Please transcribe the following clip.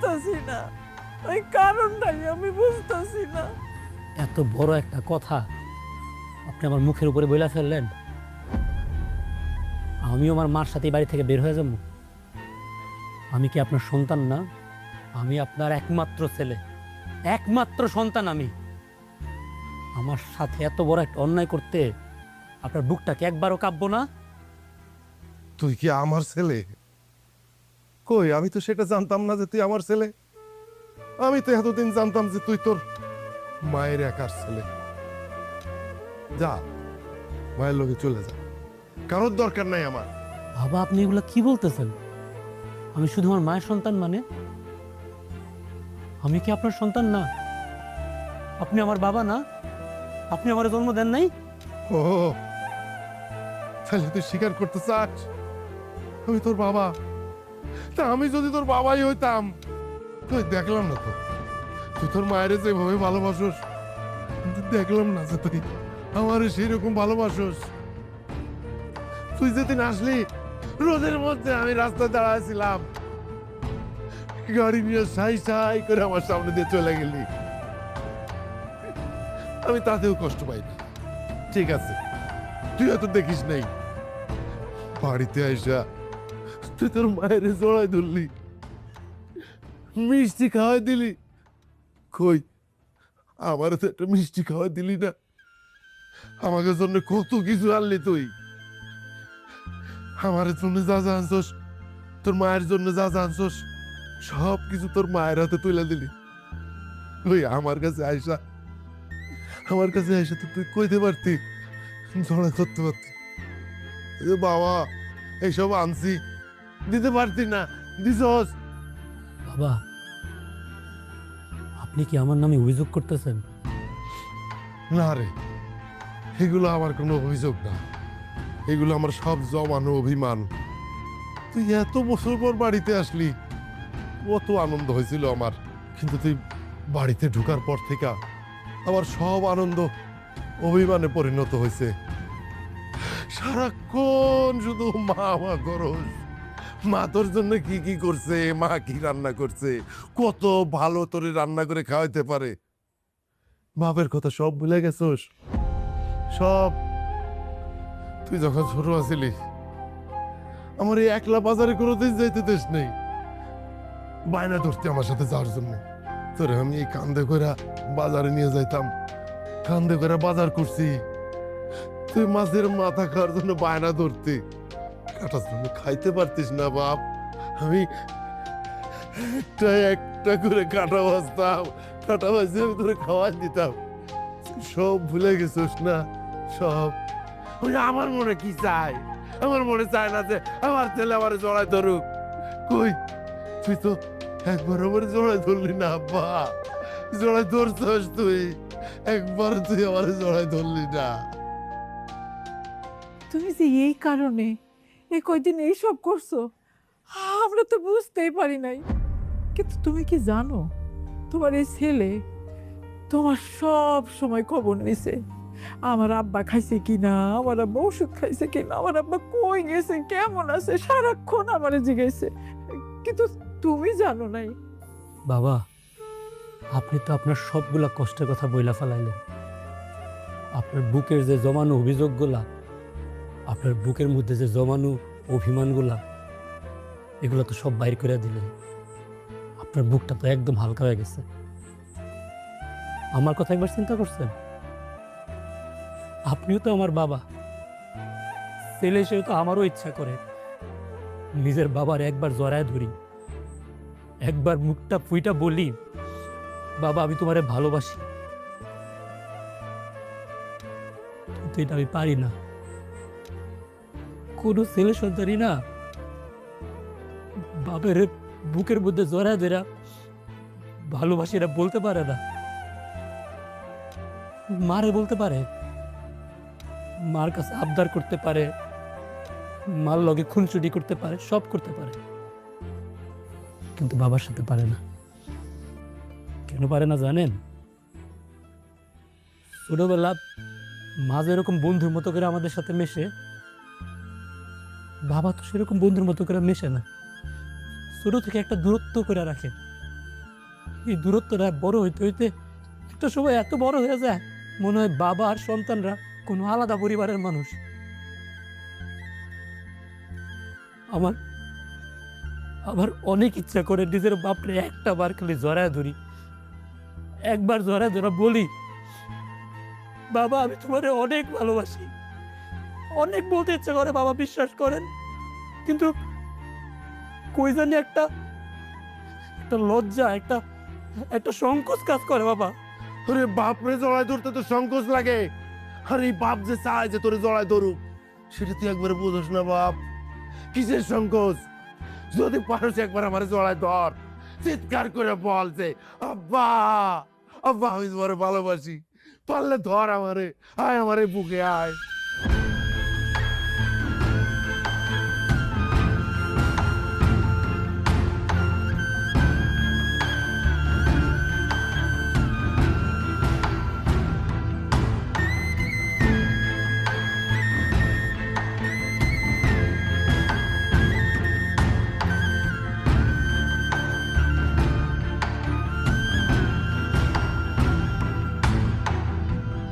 বুঝতেছি না ওই কারণটাই আমি বুঝতেছি না এত বড় একটা কথা আপনি আমার মুখের উপরে বইলা ফেললেন। আমিও আমার মার সাথে বাড়ি থেকে বের হয়ে যাব। আমি কি আপনার সন্তান না? আমি আপনার একমাত্র ছেলে। একমাত্র সন্তান আমি। আমার সাথে এত বড় একটা অন্যায় করতে আপনার বুকটাকে একবারও কাঁপবো না? তুই কি আমার ছেলে? কই? আমি তো সেটা জানতাম না যে তুই আমার ছেলে। আমি তো এতদিন জানতাম যে তুই তোর মায়ের একার ছেলে। যা মায়ের লোকে চলে যা। কারোর দরকার নাই আমার। বাবা আপনি এগুলো কি বলতেছেন? আমি শুধু আমার মায়ের সন্তান মানে? আমি কি আপনার সন্তান না? আপনি আমার বাবা না? আপনি আমার জন্ম দেন নাই? ও তাহলে তুই স্বীকার করতে চাস? আমি তোর বাবা। তা আমি যদি তোর বাবাই হইতাম। তুই দেখলাম না তো। তুই তোর মায়ের যেভাবে ভালোবাসোস, দেখলাম না যে তুই আমার সেরকম ভালোবাসোস। তুই যেদিন আসলি, রোদের মধ্যে আমি রাস্তায় দাঁড়াইছিলাম। গাড়ি নিয়ে সাই সাই করে আমার সামনে দিয়ে চলে গেলি। আমি তাতেও কষ্ট পাই না। ঠিক আছে, তুই এত দেখিস নাই। বাড়িতে আইসা তুই তোর মায়ের জড়াই ধরলি। মিষ্টি খাওয়াই দিলি। কই আমার তো একটা মিষ্টি খাওয়াই দিলি না। আমাকে জন্য কত কিছু আনলি তুই। আমার জন্য যা যা আনছস, তোর মায়ের জন্য যা যা আনছস, সব কিছু তোর মায়ের হাতে তুলে দিলি। ওই আমার কাছে আইসা, আমার কাছে আইসা তো তুই কইতে পারতি, জড়া করতে পারতি। বাবা, এইসব আনছি। দিতে পারতি না। দিছস। বাবা আপনি কি আমার নামে অভিযোগ করতেছেন? না রে এগুলো আমার কোনো অভিযোগ না। এগুলো আমার সব জমানো অভিমান। তুই এত বছর পর বাড়িতে আসলি কত আনন্দ হয়েছিল আমার। কিন্তু তুই বাড়িতে ঢুকার পর থেকে আমার সব আনন্দ অভিমানে পরিণত হয়েছে। সারাক্ষণ শুধু মা মা করস। মা তোর জন্য কি কি করছে, মা কি রান্না করছে, কত ভালো তোরে রান্না করে খাওয়াইতে পারে। বাপের কথা সব ভুলে গেছোস? সব। তুই যখন ছোট আছিলি, আমার এই একলা বাজারে কোনোদিন যাইতে দেশ নেই। বায়না ধরতে আমার সাথে যাওয়ার জন্য। তোরে আমি এই কান্দে করে বাজারে নিয়ে যাইতাম। কান্দে করে বাজার করছি। তুই মাছের মাথা খাওয়ার জন্য বায়না ধরতি। কাটার জন্য খাইতে পারতিস না, বাপ। আমি একটা একটা করে কাটা বাজতাম কাটা বাজতে আমি তোরে খাওয়াই দিতাম। সব ভুলে গেছিস না? সব। ওই আমার মনে কি চাই? আমার মনে চায় না যে আমার ছেলে আমার জড়ায় ধরুক। কই? তুই তো একবার আমার জড়াই ধরলি না, আব্বা। জড়াই ধরছস তুই। একবার তুই আমার জড়ায় ধরলি না। তুমি যে এই কারণে এই কয়দিন এইসব করছ? আমরা তো বুঝতেই পারি নাই। কিন্তু তুমি কি জানো, তোমার এই ছেলে তোমার সব সময় খবর নিছে। আমার আব্বা খাইছে কিনা, আমার আব্বা ওষুধ খাইছে কিনা, আমার আব্বা কই গেছে, কেমন আছে, সারাক্ষণ আমারে জিজ্ঞাসা কিন্তু তুমি জানো নাই। বাবা, আপনি তো আপনার সবগুলা কষ্টের কথা বইলা ফেলাইলেন। আপনার বুকের যে জমানো অভিযোগগুলা আপনার বুকের মধ্যে যে জমানো অভিমানগুলা, এগুলো তো সব বাইর করে দিলেন। আপনার বুকটা তো একদম হালকা হয়ে গেছে। আমার কথা একবার চিন্তা করছেন? আপনিও তো আমার বাবা। ছেলে হিসেবে তো আমারও ইচ্ছা করে। নিজের বাবার একবার জড়ায় ধরি। একবার মুখটা ফুইটা বলি, বাবা, আমি তোমারে ভালোবাসি। কিন্তু এটা আমি পারি না। কোনো ছেলে সন্তানই না। বাপের বুকের মধ্যে জড়া ধরা, ভালোবাসি এটা বলতে পারে না। মারে বলতে পারে। মার কাছে আবদার করতে পারে। মার লগে খুনচুটি করতে পারে, সব করতে পারে। কিন্তু বাবার সাথে পারে না। কেন পারে না জানেন? ছোটবেলা মা যেরকম বন্ধুর মতো করে আমাদের সাথে মেশে বাবা তো সেরকম বন্ধুর মতো করে মেশে না। ছোট থেকে একটা দূরত্ব করে রাখে। এই দূরত্বটা বড় হইতে হইতে একটা সময় এত বড় হয়ে যায়, মনে হয় বাবা আর সন্তানরা কোনো আলাদা পরিবারের মানুষ। আমার আমার অনেক ইচ্ছা করে নিজের বাপরে একটা বার খালি জড়ায় ধরি। একবার জড়ায় ধরা বলি, বাবা, আমি তোমারে অনেক ভালোবাসি। অনেক বলতে ইচ্ছে করে, বাবা বিশ্বাস করেন। কিন্তু কই জানি একটা একটা লজ্জা, একটা একটা সংকোচ কাজ করে, বাবা। আরে বাপরে জড়ায় ধরতে তো সংকোচ লাগে। আরে এই বাপ যে চায় যে তোরে জড়ায় ধরুক, সেটা তুই একবারে বোঝস না, বাপ। কিসের সংকোচ? যদি পারস একবার আমার জড়ায় ধর। চিৎকার করে বল যে, আব্বা আব্বা, আমি তোমার ভালোবাসি। পারলে ধর আমারে, আয় আমারে বুকে আয়।